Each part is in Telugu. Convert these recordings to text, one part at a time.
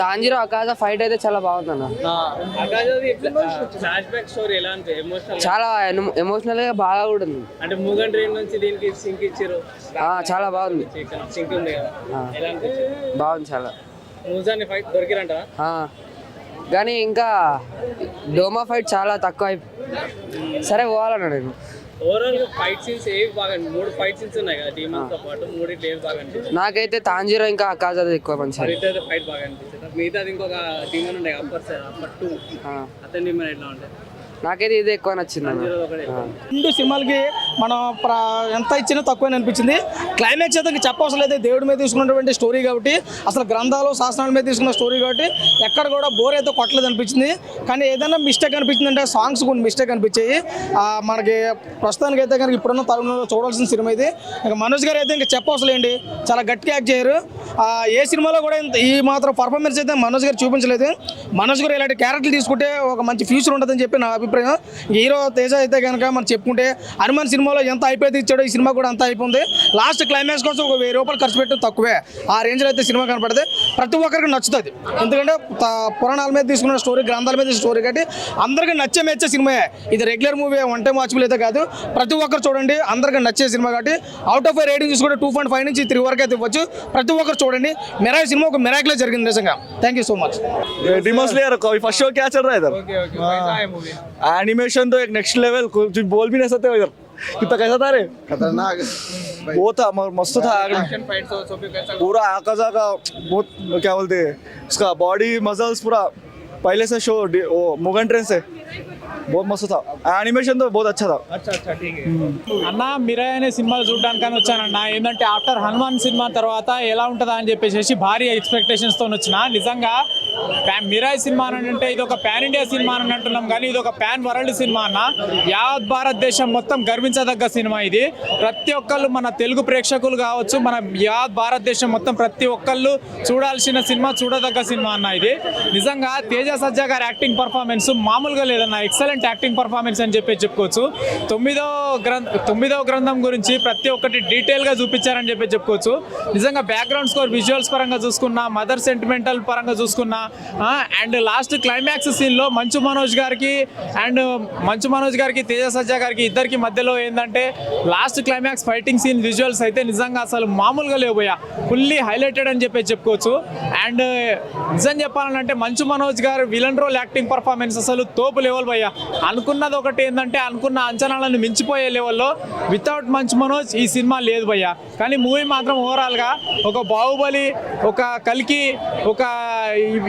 తాంజీరో అకాజ ఫైట్ అయితే చాలా బాగుంది అన్న చాలా ఎమోషనల్గా బాగా కూడా ఉంది. అంటే మూగన్ ట్రైన్ నుంచి దీనికి సింక్ ఇచ్చారు ఆ, చాలా బాగుంది. సింక్ ఉంది కదా. బాగుంది చాలా. మూజాన్ని ఫైట్ దొరికిరంట. కానీ ఇంకా డోమా ఫైట్ చాలా తక్కువ సరే పోవాలన్నా నేను. ఓవరాల్గా ఫైట్ సీన్స్ ఏవి బాగా మూడు ఫైట్ సీన్స్ ఉన్నాయి కదా డీమన్స్తో పాటు మూడిట్లో ఏవి బాగా నాకైతే తాంజీరో ఇంకా అకాజ ఎక్కువ అయితే ఫైట్ బాగా అనిపించింది? మిగతాది ఇంకొక డీమన్ ఉండే అప్పర్ సైడ్ అప్పర్ టూ. అతని డీమన్ ఎట్లా ఉంటాయి నాకైతే ఇది ఎక్కువ నచ్చింది. రెండు సినిమాలకి మనం ప్ర- ఎంత ఇచ్చినా తక్కువే అనిపించింది. క్లైమాక్స్ అయితే చెప్పవసరం లేదు. దేవుడి మీద తీసుకున్నటువంటి స్టోరీ కాబట్టి అసలు గ్రంథాలు శాసనాల మీద తీసుకున్న స్టోరీ కాబట్టి ఎక్కడ కూడా బోర్ అయితే కొట్టలేదు అనిపించింది. కానీ ఏదైనా మిస్టేక్ అనిపించింది అంటే సాంగ్స్ కొన్ని మిస్టేక్ అనిపించాయి. ఆ, మనకి ప్రస్తుతానికి అయితే కనుక ఇప్పుడున్న తరుణంలో చూడాల్సిన సినిమా ఇది. ఇంకా మనోజ్ గారు అయితే ఇంకా చెప్పవసరం ఏంటి చాలా గట్టిగా యాక్ట్ చేయరు. ఆ, ఏ సినిమాలో కూడా ఇంత ఈ మాత్రం పర్ఫార్మెన్స్ అయితే మనోజ్ గారు చూపించలేదు. మనోజ్ గారు ఇలాంటి క్యారెక్టర్లు తీసుకుంటే ఒక మంచి ఫ్యూచర్ ఉంటుందని చెప్పి నా అభిప్రాయం. హీరో తేజ అయితే కనుక మనం చెప్పుకుంటే హనుమాన్ సినిమాలో ఎంత అయిపోయి ఇచ్చాడో ఈ సినిమా కూడా అంత అయిపోయింది లాస్ట్ క్లైమాక్స్ కోసం ఒక వెయ్యి రూపాయలు ఖర్చు పెట్టడం తక్కువే. ఆ రేంజ్లో అయితే సినిమా కనపడితే ప్రతి ఒక్కరికి నచ్చుతుంది ఎందుకంటే త- పురాణాల మీద తీసుకున్న స్టోరీ గ్రంథాల మీద స్టోరీ కాబట్టి అందరికీ నచ్చే మెచ్చే సినిమా ఇది regular movie one time watchable అయితే కాదు ప్రతి ఒక్కరు చూడండి అందరికీ నచ్చే సినిమా కాబట్టి అవుట్ ఆఫ్ రేటింగ్ తీసుకుంటే టూ పాయింట్ ఫైవ్ నుంచి త్రీ వరకు అయితే ఇవ్వచ్చు ప్రతి ఒక్కరు చూడండి మెరాయి సినిమా ఒక మెరాక్లే జరిగింది నిజంగా thank you so much Demon Slayer first show क्या चल रहा है इधर ఓకే ఓకే कैसा है मूवी एनिमेशन तो एक नेक्स्ट लेवल कुछ बोल भी नहीं सकते हो इधर कितना कैसा था रे खतरनाक. वो था मस्त था. कैसा पूरा आकाजा का बहुत क्या बोलते हैं उसका बॉडी मसल्स पूरा पहले से शो वो मुगन ट्रेन से. बहुत मस्त था एनिमेशन तो बहुत अच्छा था अच्छा अच्छा ठीक है అన్న మిరాయ్ అనే సినిమాలు చూడడానికని వచ్చానన్న ఏంటంటే ఆఫ్టర్ హనుమాన్ సినిమా తర్వాత ఎలా ఉంటుందా అని చెప్పేసి భారీ ఎక్స్పెక్టేషన్స్ తో వచ్చిన నిజంగా ప్యా- మిరాయ్ సినిమా అని అంటే ఇది ఒక పాన్ ఇండియా సినిమా అని అంటున్నాం కానీ ఇది ఒక పాన్ వరల్డ్ సినిమా అన్న యావత్ భారతదేశం మొత్తం గర్వించదగ్గ సినిమా ఇది ప్రతి ఒక్కళ్ళు మన తెలుగు ప్రేక్షకులు కావచ్చు మన యావత్ భారతదేశం మొత్తం ప్రతి ఒక్కళ్ళు చూడాల్సిన సినిమా చూడదగ్గ సినిమా అన్న ఇది నిజంగా తేజ సజ్జా గారి యాక్టింగ్ పర్ఫార్మెన్స్ మామూలుగా లేదన్న ఎక్సలెంట్ యాక్టింగ్ పర్ఫార్మెన్స్ అని చెప్పి చెప్పుకోవచ్చు. తొమ్మిదో గ్రంథ తొమ్మిదో గ్రంథం గురించి ప్రతి ఒక్కటి డీటెయిల్గా చూపించారని చెప్పి చెప్పుకోవచ్చు. నిజంగా బ్యాక్గ్రౌండ్ స్కోర్ విజువల్స్ పరంగా చూసుకున్నా మదర్ సెంటిమెంటల్ పరంగా చూసుకున్నా అండ్ లాస్ట్ క్లైమాక్స్ సీన్లో మంచు మనోజ్ గారికి అండ్ మంచు మనోజ్ గారికి తేజ సజ్జా గారికి ఇద్దరికి మధ్యలో ఏంటంటే last climax fighting scene visuals అయితే నిజంగా అసలు మామూలుగా లేవుయా ఫుల్లీ హైలైటెడ్ అని చెప్పి చెప్పుకోవచ్చు. అండ్ నిజం చెప్పాలంటే మంచు మనోజ్ గారు విలన్ రోల్ యాక్టింగ్ పర్ఫార్మెన్స్ అసలు తోపు లెవెల్ పోయా అనుకున్నది ఒకటి ఏంటంటే అనుకున్న అంచనాలను మించిపోయే లెవెల్లో వితౌట్ మంచు మనోజ్ ఈ సినిమా లేదు భయ్య. కానీ మూవీ మాత్రం ఓవరాల్గా ఒక బాహుబలి ఒక కల్కి ఒక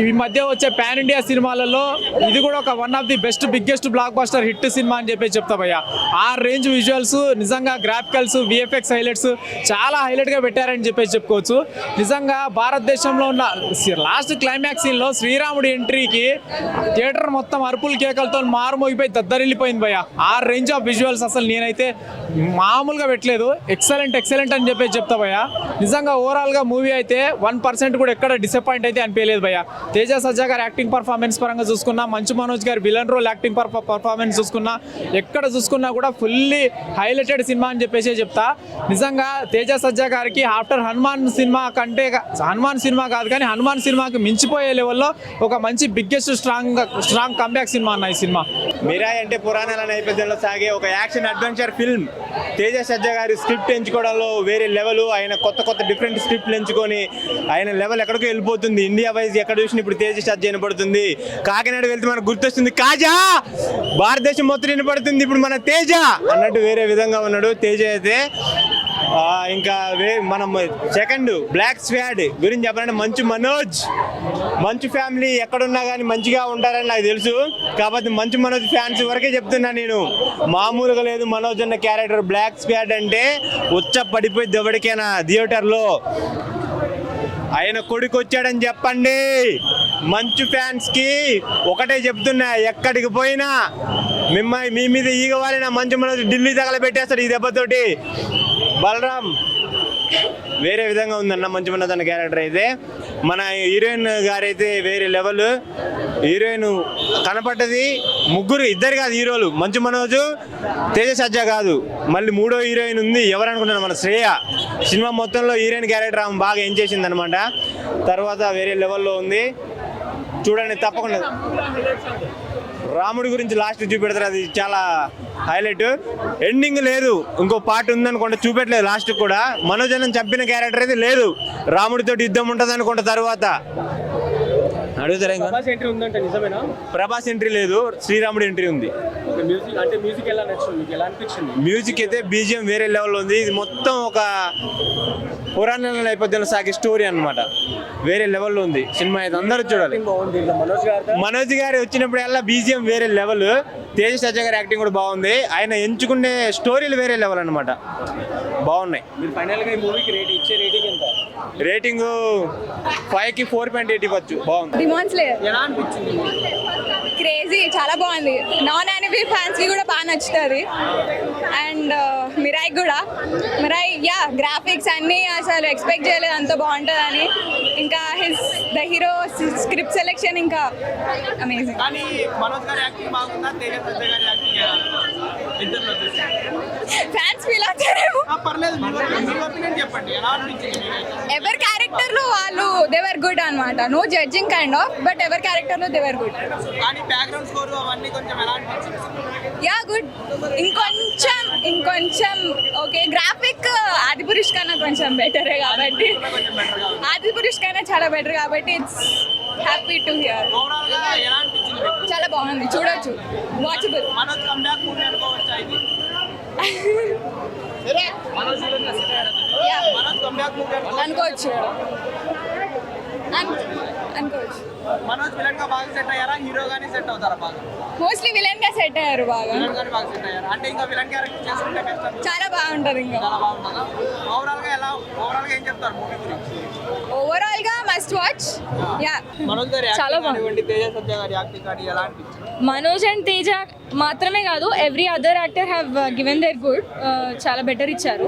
ఈ- మధ్య వచ్చే పాన్ ఇండియా సినిమాలలో ఇది కూడా ఒక one of the best biggest blockbuster hit cinema అని చెప్పి చెప్తా భయ్య. ఆ రేంజ్ విజువల్స్ నిజంగా గ్రాఫికల్స్ విఎఫ్ఎక్స్ హైలైట్స్ చాలా హైలైట్గా పెట్టారని చెప్పేసి చెప్పుకోవచ్చు. నిజంగా భారతదేశంలో ఉన్న లాస్ట్ క్లైమాక్స్ సీన్లో శ్రీరాముడి ఎంట్రీకి థియేటర్ మొత్తం అరుపుల కేకలతో మోగిపోయి దద్దరిల్లిపోయింది భయ్య. ఆ రేంజ్ ఆఫ్ విజువల్స్ అసలు నేనైతే మామూలుగా పెట్టలేదు. ఎక్సలెంట్ ఎక్సలెంట్ అని చెప్పేసి చెప్తా భయ్య. నిజంగా ఓవరాల్గా మూవీ అయితే వన్ పర్సెంట్ కూడా ఎక్కడ డిసప్పాయింట్ అయితే అనిపించలేదు భయ్య. తేజ సజ్జా గారి యాక్టింగ్ పర్ఫార్మెన్స్ పరంగా చూసుకున్నా మంచు మనోజ్ గారి విలన్ రోల్ యాక్టింగ్ పర్ఫార్మెన్స్ చూసుకున్నా ఎక్కడ చూసుకున్నా కూడా ఫుల్లీ హైలైటెడ్ సినిమా అని చెప్పేసి చెప్తా. నిజంగా తేజ సజ్జా గారికి ఆఫ్టర్ హనుమాన్ సినిమా కంటే హనుమాన్ సినిమా కాదు కానీ హనుమాన్ సినిమాకి మించిపోయే లెవెల్లో ఒక మంచి biggest strong strong comeback cinema అన్న ఈ సినిమా. మిరాయ్ అంటే పురాణాల నేపథ్యంలో సాగే ఒక action adventure film. Teja Sajja గారి స్క్రిప్ట్ ఎంచుకోవడంలో వేరే లెవెల్ ఆయన కొత్త కొత్త డిఫరెంట్ స్క్రిప్ట్లు ఎంచుకొని ఆయన లెవెల్ ఎక్కడికో వెళ్ళిపోతుంది. ఇండియా వైజ్ ఎక్కడ చూసిన ఇప్పుడు తేజ సజ్జ వినపడుతుంది. కాకినాడ వెళ్తే మనకు గుర్తొస్తుంది కాజా భారతదేశం మొత్తం వినపడుతుంది ఇప్పుడు మన తేజ అన్నట్టు వేరే విధంగా ఉన్నాడు. తేజ అయితే ఇంకా మనం సెకండ్ బ్లాక్ స్వాడ్ గురించి చెప్పాలంటే మంచు మనోజ్. మంచు ఫ్యామిలీ ఎక్కడున్నా కానీ మంచిగా ఉంటారని నాకు తెలుసు. కాబట్టి మంచు మనోజ్ ఫ్యాన్స్ వరకే చెప్తున్నా నేను. మామూలుగా లేదు మనోజ్ అన్న క్యారెక్టర్ బ్లాక్ స్వాడ్ అంటే ఉచ్చ పడిపోయి ఎవరికైనా థియేటర్లో ఆయన కొడుకు వచ్చాడని చెప్పండి. మంచు ఫ్యాన్స్కి ఒకటే చెప్తున్నా ఎక్కడికి పోయినా మిమ్మల్ని మీ మీద ఈగ వాలిన మంచు మనోజ్ ఢిల్లీ తగలబెట్టేస్తాడు ఈ దెబ్బతోటి. బలరామ్ వేరే విధంగా ఉందన్న మంచి మన తన క్యారెక్టర్ అయితే. మన హీరోయిన్ గారైతే వేరే లెవెల్ హీరోయిన్ కనపడ్డది ముగ్గురు ఇద్దరు కాదు హీరోలు. మంచు మనోజు తేజ సజ్జ కాదు. మళ్ళీ మూడో హీరోయిన్ ఉంది. ఎవరనుకుంటున్నారు మన శ్రేయ? సినిమా మొత్తంలో హీరోయిన్ క్యారెక్టర్ ఆమె బాగా ఏం చేసింది అనమాట తర్వాత వేరే లెవెల్లో ఉంది. చూడండి తప్పకుండా. రాముడి గురించి లాస్ట్ చూపెడతారు. అది చాలా హైలైట్ ఎండింగ్ లేదు. ఇంకో పార్ట్ ఉందనుకుంటే చూపెట్టలేదు లాస్ట్ కూడా. మనోజనం చంపిన క్యారెక్టర్ అయితే లేదు. రాముడితో యుద్ధం ఉంటుంది అనుకుంటా తర్వాత. అడుగుతారా ఇంకా? ప్రభాస్ ఎంట్రీ ఉందంటే నిజమేనా? ప్రభాస్ ఎంట్రీ లేదు. శ్రీరాముడి ఎంట్రీ ఉంది. ఓకే, మ్యూజిక్ అంటే మ్యూజిక్ ఎలా నచ్చింది? మీకు ఎలా అనిపించింది? మ్యూజిక్ అయితే బీజిఎం వేరే లెవెల్లో ఉంది. ఇది మొత్తం ఒక పురాణ నేపథ్యంలో సాగే స్టోరీ అన్నమాట. వేరే లెవెల్లో ఉంది. సినిమా అయితే అందరూ చూడాలి. బాగుంది. మనోజ్ గారితో మనోజ్ గారు వచ్చినప్పుడల్లా బీజిఎం వేరే లెవెల్ తేజ సజ్జ గారి యాక్టింగ్ కూడా బాగుంది. ఆయన ఎంచుకునే స్టోరీలు వేరే లెవెల్ అన్నమాట. బాగున్నాయి. మీరు ఫైనల్గా ఈ మూవీకి రేట్ ఇచ్చే రేటింగ్ ఎంత? రేటింగ్ ఫైవ్కి ఫోర్ పాయింట్ ఎయిట్ ఇవ్వచ్చు. బాగుంది. డిమాండ్స్ లేదు ఎలా అనిపించింది? క్రేజీ చాలా బాగుంది. నాన్ యానిమీ ఫ్యాన్స్కి కూడా బాగా నచ్చుతుంది. అండ్ మిరాయ్ కూడా. మిరాయ్ యా గ్రాఫిక్స్ అన్నీ అసలు ఎక్స్పెక్ట్ చేయలేదు అంత బాగుంటుందని. ఇంకా his the hero script selection ఇంకా అమేజింగ్ కానీ మనోజ్ గారి యాక్టింగ్ బాగుందా? తేజ సజ్జ గారి యాక్టింగ్ ఇద్దరు ఫ్యాన్స్ ఫీల్ అవుతారేమో. పర్లేదు చెప్పండి? ఎవరి క్యారెక్టర్లో వాళ్ళు దేవర్ గుడ్ అనమాట no judging kind of but ఎవరి క్యారెక్టర్లో దేవర్ గుడ్ యా గుడ్ ఇంకొంచెం ఇంకొంచెం ఓకే గ్రాఫిక్ ఆది పురుష్ కన్నా కొంచెం బెటరే కాబట్టి. ఆది పురుష్ కన్నా చాలా బెటర్ కాబట్టి ఇట్స్ హ్యాపీ టు హియర్ చాలా బాగుంది. చూడొచ్చు. వాచబుల్ అనుకోవచ్చా అనుకోవచ్చు? మనోజ్ విలన్గా బాగా సెట్ అయ్యారా? హీరో గానీ సెట్ అవుతారా బాగా? మోస్ట్లీ విలన్ గా సెట్ అయ్యారు బాగా. అంటే ఇంకా విలన్ క్యారెక్టర్ చేసుకుంటే చాలా బాగుంటది ఇంకా. ఓవరాల్గా ఎలా ఓవరాల్గా ఏం చెప్తారు మూవీ గురించి? ఓవరాల్గా మస్ట్ వాచ్ యా మనోజ్ గారి చాలా బాగుంది. తేజ సత్య గారి యాక్టింగ్ కానీ ఎలా అనిపించింది మనోజ్ అండ్ తేజ మాత్రమే కాదు every other actor have given their good చాలా బెటర్ ఇచ్చారు.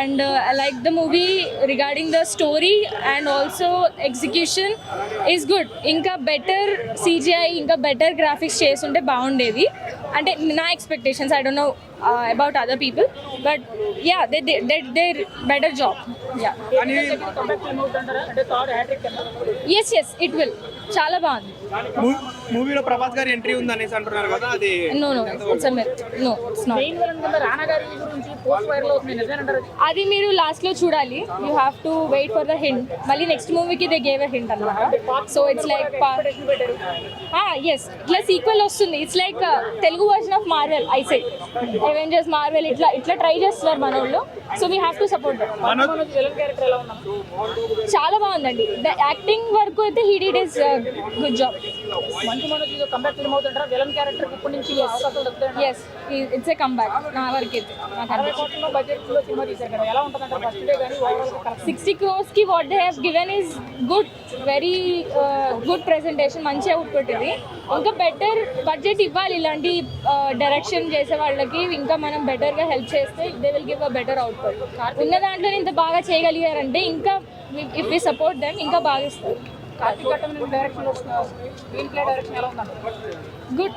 And I like the movie regarding the story and also execution is good ఇంకా బెటర్ సీజీఐ ఇంకా బెటర్ గ్రాఫిక్స్ చేస్తుంటే బాగుండేది. అంటే నా expectations I don't know about other people but yeah they they their better job yeah yes yes it will చాలా బాగుంది. మూవీలో ప్రభాస్ గారి ఎంట్రీ ఉంది అనేసి అంటున్నారు కదా అది no no it's a myth no it's not అది మీరు లాస్ట్లో చూడాలి. You have to wait for the hint మళ్ళీ నెక్స్ట్ మూవీకి దే గేవ్ అ హింట్ అనమాట సో ఇట్స్ లైక్ ఎస్ ఇట్లా సీక్వెల్ వస్తుంది. It's like Telugu version of Marvel I say Avengers Marvel ఇట్లా ఇట్లా ట్రై చేస్తున్నారు మన వాళ్ళు so we have to support చాలా బాగుందండి. ద యాక్టింగ్ వరకు అయితే he did is good job yes it's a comeback నా వరకు అయితే sixty క్రోర్స్కి what they have given is good very good presentation మంచిగా ఉట్కొట్టింది ఇంకా బెటర్ బడ్జెట్ ఇవ్వాలి. ఇలాంటి డైరెక్షన్ చేసే వాళ్ళకి ఇంకా మనం బెటర్గా హెల్ప్ చేస్తే they will give a better output ఉన్న దాంట్లో ఇంత బాగా చేయగలిగారంటే ఇంకా ఇఫ్ వి సపోర్ట్ దెమ్ ఇంకా బాగా ఇస్తారు. గుడ్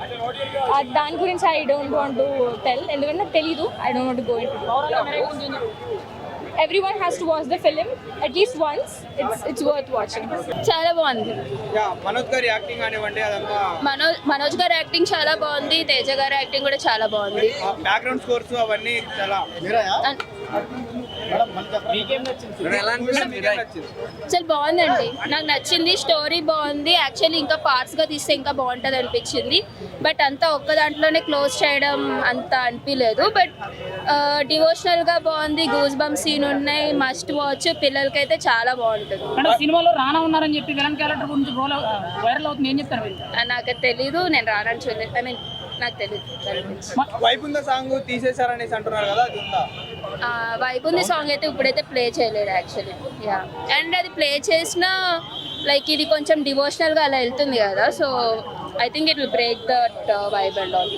దాని గురించి I don't want to tell ఎందుకంటే నాకు తెలీదు I don't want go in everyone has to watch the film at least once it's it's worth watching చాలా బాగుంది. యా మనోజ్ గారి యాక్టింగ్ కానివ్వండి మనోజ్ మనోజ్ గారి యాక్టింగ్ చాలా బాగుంది. తేజ గారి యాక్టింగ్ కూడా చాలా బాగుంది. బ్యాక్గ్రౌండ్ స్కోర్స్ అవన్నీ చాలా చాలా బాగుందండి. నాకు నచ్చింది స్టోరీ బాగుంది. యాక్చువల్లీ ఇంకా పార్ట్స్గా తీస్తే ఇంకా బాగుంటుంది అనిపించింది. బట్ అంతా ఒక్క దాంట్లోనే క్లోజ్ చేయడం అంత అనిపించలేదు బట్ డివోషనల్గా బాగుంది. గూస్ బమ్ సీన్ ఉన్నాయి. మస్ట్ వాచ్ పిల్లలకైతే చాలా బాగుంటుంది. సినిమాలో రానా ఉన్నారని చెప్పి విలన్ క్యారెక్టర్ గురించి రోల్ వైరల్ అవుతుంది. ఏం చెప్తారు నాకు తెలీదు. నేను రానని చూడలేదు. ఐ మీన్ నాకు తెలియదు వైపుంద సాంగ్ తీసేశారనేసి అంటున్నారు కదా అది ఉందా? వైబ్ ఉంది సాంగ్ అయితే ఇప్పుడైతే ప్లే చేయలేదు యాక్చువల్లీ యా అండ్ అది ప్లే చేసిన లైక్ ఇది కొంచెం డివోషనల్గా అలా వెళ్తుంది కదా so I think it will break that vibe and all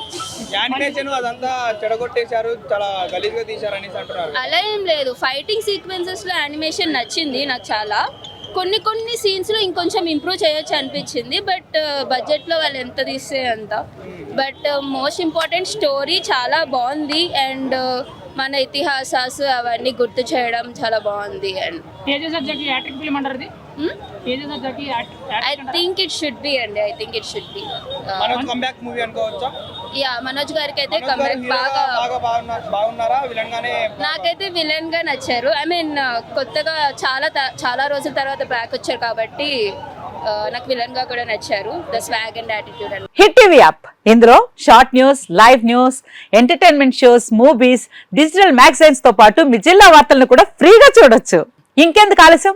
animation అదంతా చెడగొట్టేశారు చాలా గలీజ్గా తీశారు అనేసి అంటున్నారు. అలా ఏం లేదు. ఫైటింగ్ సీక్వెన్సెస్లో యానిమేషన్ నచ్చింది నాకు చాలా. కొన్ని కొన్ని సీన్స్లో ఇంకొంచెం ఇంప్రూవ్ చేయొచ్చు అనిపించింది బట్ బడ్జెట్లో uh, వాళ్ళు ఎంత తీస్తే అంత. బట్ మోస్ట్ ఇంపార్టెంట్ స్టోరీ చాలా బాగుంది అండ్ uh, మన ఇతిహాసాలు అవన్నీ గుర్తు చేయడం చాలా బాగుంది and Teja I think it should be అండి I think it should be Manoj comeback movie అనుకోవచ్చా? యా మనోజ్ గారికి అయితే కంబ్యాక్ బాగా బాగా బాగున్నా- బాగున్నారా? విలన్ గానే నాకైతే విలన్గా నచ్చారు ఐ మీన్ కొత్తగా చాలా చాలా రోజుల తర్వాత బ్యాక్ వచ్చారు కాబట్టి ఆ, నాకు విలన్గా కూడా నచ్చారు. The swag and attitude and hit TV app. ఇందులో short news live news entertainment shows movies digital మ్యాగజైన్స్తో పాటు మీ జిల్లా వార్తలను కూడా ఫ్రీగా చూడొచ్చు. ఇంకెందుకు ఆలస్యం?